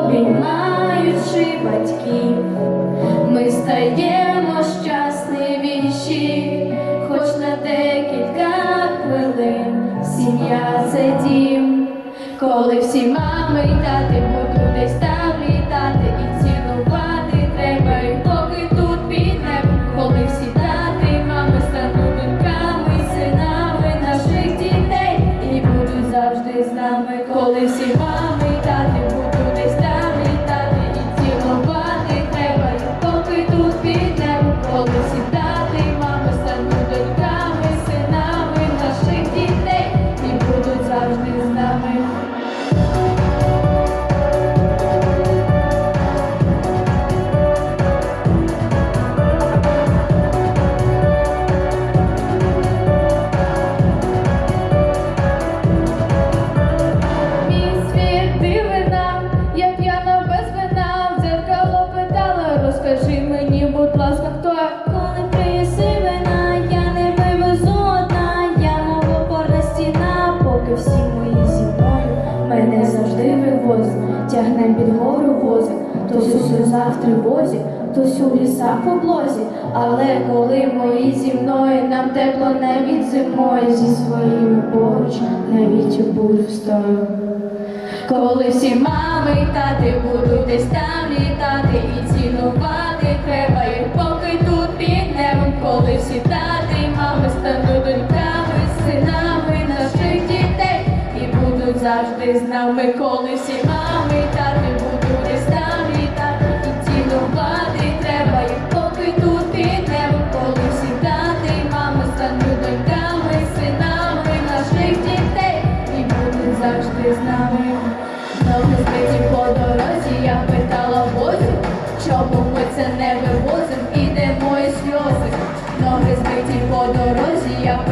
Обіймаючи батьків, ми стаємо щасливіші, хоч на декілька хвилин сім'я це дім, коли всі мами й тати будуть десь там розкажи мені, будь ласка, хто? Коли приїси вина, я не вивезу одна, я мов опорна стіна, поки всі мої зі мною мене завжди вивозить, тягне під гору возик, хтось у сльозах тривозі, хтось у лісах по блозі, але коли мої зі мною, нам тепло навіть зимою зі своїми поруч, навіть у бурю стою. Коли всі мами тати будуть десь там літати і цінувати завжди з нами, коли всі мами й тати будуть десь там літати і цінувати треба, і поки тут під небом, коли тати й мами стануть доньками, синами наших дітей, і будуть завжди з нами. Ноги збиті по дорозі, я питала возю, чому ми це не вивозим, і де мої сльози. Ноги збиті по дорозі, я питала